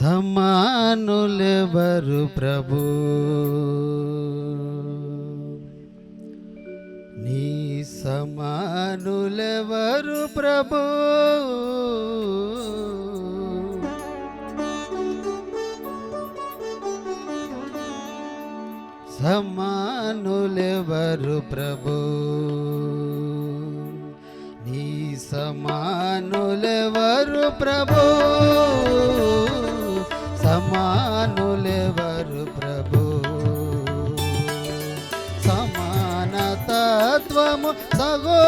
సమానులెవరు ప్రభు? నీ సమానులెవరు ప్రభు? సమానులెవరు ప్రభు? నీ సమానులెవరు ప్రభు? సమానులెవరు ప్రభు? సమానతత్వము సగో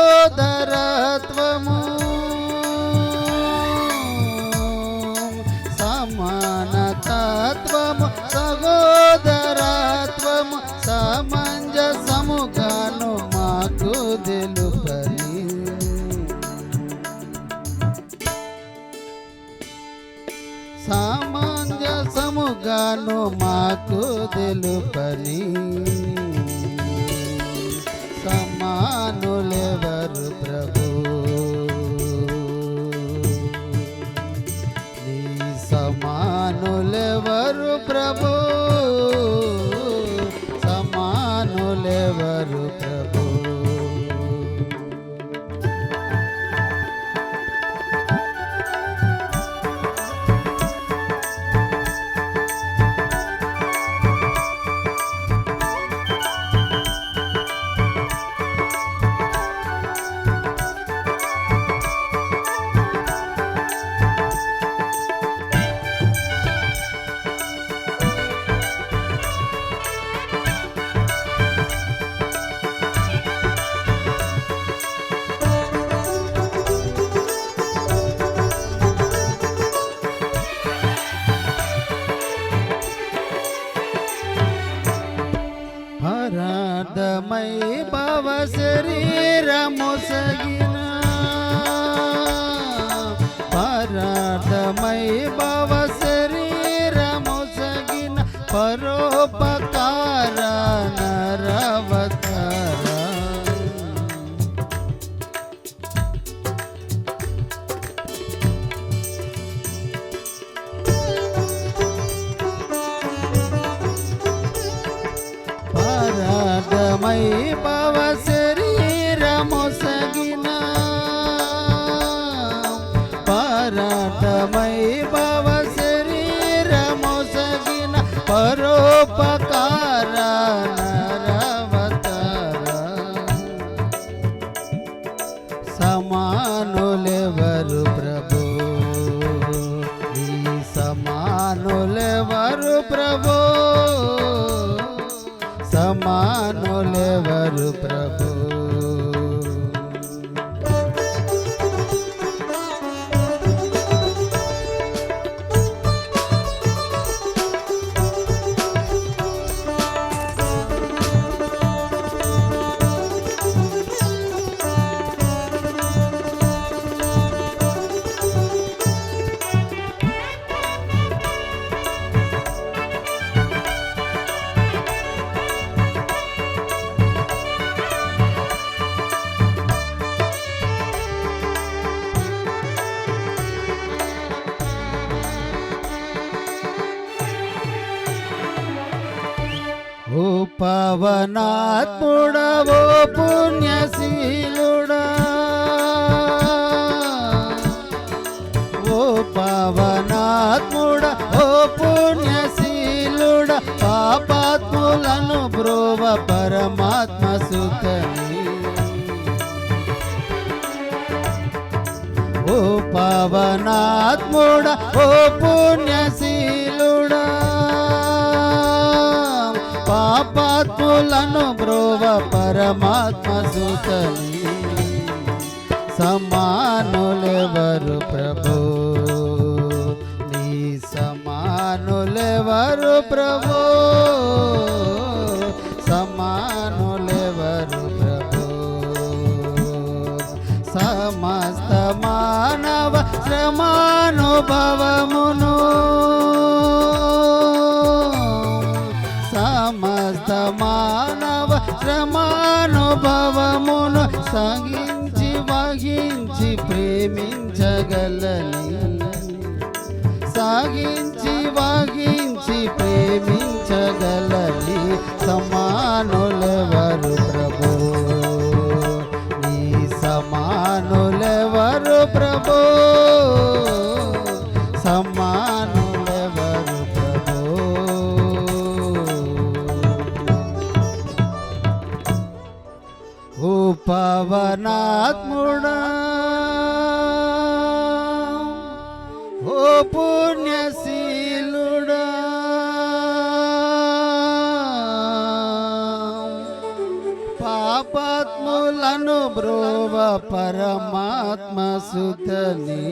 గాను మాకు తెలుపని. సమానులెవరు ప్రభు? నీ సమానులెవరు పరార్థమై భవ శరీరము సగిన పరార్థమై భవ శరీరము సగిన పరోపకార నరవతార மை பவசே సమానులెవరు పవనాత్ముడవో పుణ్యశీలుడా. ఓ పవనాత్ముడ ఓ పుణ్యశీలుడ పాపాత్ములను బ్రోవ పరమాత్మ సుతని ఓ పవనాత్ముడ ఓ పుణ్యశీలు పాపాత్ములను బ్రోవ పరమాత్మ సుతని సమానులెవరు ప్రభు? నీ సమానులెవరు ప్రభు? సమానులెవరు ప్రభు? సమస్త మానవ శ్రమానుభవమును మానవ శ్రమానుభవమును సహించి వహించి ప్రేమించగలని? లాగించి వహించి పవనాత్ముడా ఓ పుణ్యశీలుడా। పాపాత్ములను బ్రోవ పరమాత్మ సుతని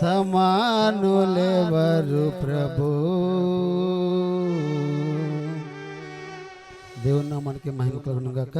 సమానులెవరు ప్రభు? దేవుని మనకి మహిమ కలుగును గాక